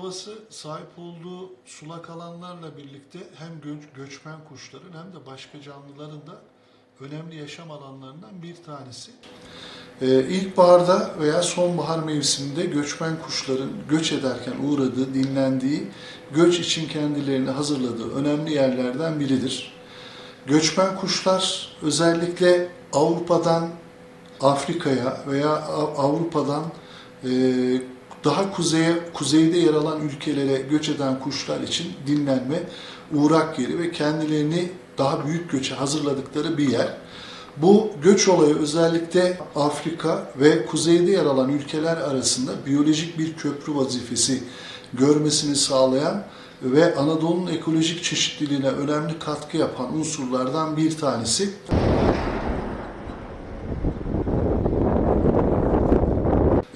Ovası sahip olduğu sulak alanlarla birlikte hem göç, göçmen kuşların hem de başka canlıların da önemli yaşam alanlarından bir tanesi. Ee, ilkbaharda veya sonbahar mevsiminde göçmen kuşların göç ederken uğradığı, dinlendiği, göç için kendilerini hazırladığı önemli yerlerden biridir. Göçmen kuşlar özellikle Avrupa'dan Afrika'ya veya Av- Avrupa'dan e, daha kuzeye, kuzeyde yer alan ülkelere göç eden kuşlar için dinlenme, uğrak yeri ve kendilerini daha büyük göçe hazırladıkları bir yer. Bu göç olayı özellikle Afrika ve kuzeyde yer alan ülkeler arasında biyolojik bir köprü vazifesi görmesini sağlayan ve Anadolu'nun ekolojik çeşitliliğine önemli katkı yapan unsurlardan bir tanesi.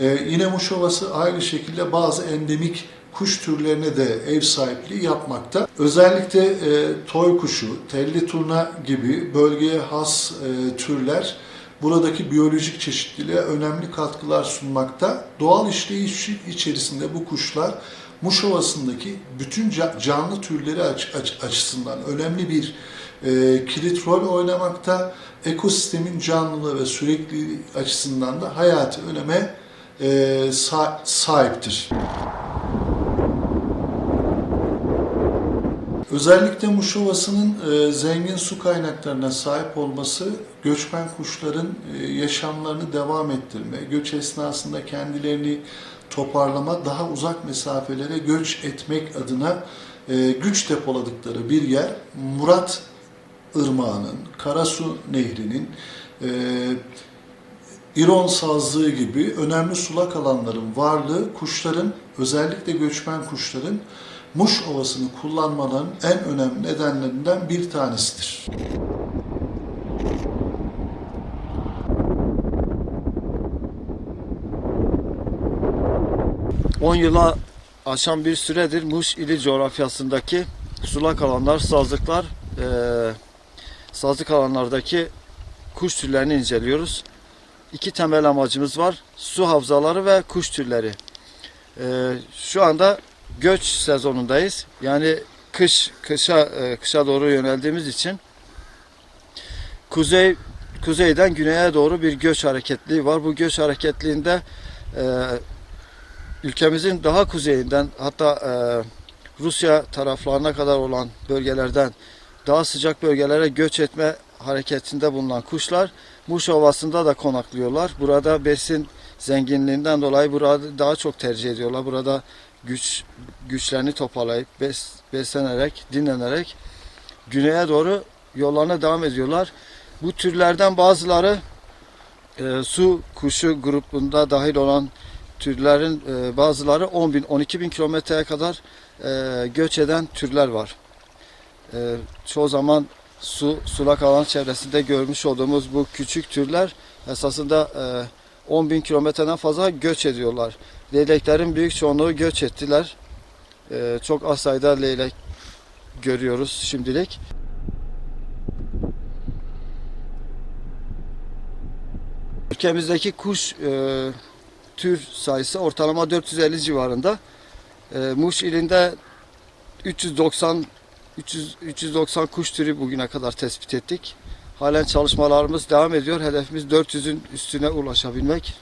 Ee, yine Muş Ovası aynı şekilde bazı endemik kuş türlerine de ev sahipliği yapmakta. Özellikle e, toy kuşu, telli turna gibi bölgeye has e, türler buradaki biyolojik çeşitliliğe önemli katkılar sunmakta. Doğal işleyiş içerisinde bu kuşlar Muş Ovası'ndaki bütün ca- canlı türleri aç- aç- açısından önemli bir e, kilit rol oynamakta. Ekosistemin canlılığı ve sürekliliği açısından da hayati öneme e, sa- sahiptir. Özellikle Muş Ovası'nın e, zengin su kaynaklarına sahip olması göçmen kuşların e, yaşamlarını devam ettirme, göç esnasında kendilerini toparlama, daha uzak mesafelere göç etmek adına e, güç depoladıkları bir yer. Murat Irmağı'nın, Karasu Nehri'nin, e, İron sazlığı gibi önemli sulak alanların varlığı kuşların, özellikle göçmen kuşların Muş Ovası'nı kullanmaların en önemli nedenlerinden bir tanesidir. 10 yıla aşan bir süredir Muş ili coğrafyasındaki sulak alanlar, sazlıklar, eee sazlık alanlardaki kuş türlerini inceliyoruz. İki temel amacımız var. Su havzaları ve kuş türleri. Eee, şu anda göç sezonundayız. Yani kış kışa eee, kışa doğru yöneldiğimiz için kuzey kuzeyden güneye doğru bir göç hareketliği var. Bu göç hareketliğinde eee ülkemizin daha kuzeyinden hatta e, Rusya taraflarına kadar olan bölgelerden daha sıcak bölgelere göç etme hareketinde bulunan kuşlar Muş Ovası'nda da konaklıyorlar. Burada besin zenginliğinden dolayı burada daha çok tercih ediyorlar. Burada güç güçlerini toparlayıp bes, beslenerek, dinlenerek güneye doğru yollarına devam ediyorlar. Bu türlerden bazıları e, su kuşu grubunda dahil olan türlerin e, bazıları 10 bin, 12 bin kilometreye kadar e, göç eden türler var. E, çoğu zaman su, sulak alan çevresinde görmüş olduğumuz bu küçük türler esasında e, 10 bin kilometreden fazla göç ediyorlar. Leyleklerin büyük çoğunluğu göç ettiler. E, çok az sayıda leylek görüyoruz şimdilik. Ülkemizdeki kuş e, tür sayısı ortalama 450 civarında. E, Muş ilinde 390 300, 390 kuş türü bugüne kadar tespit ettik. Halen çalışmalarımız devam ediyor. Hedefimiz 400'ün üstüne ulaşabilmek.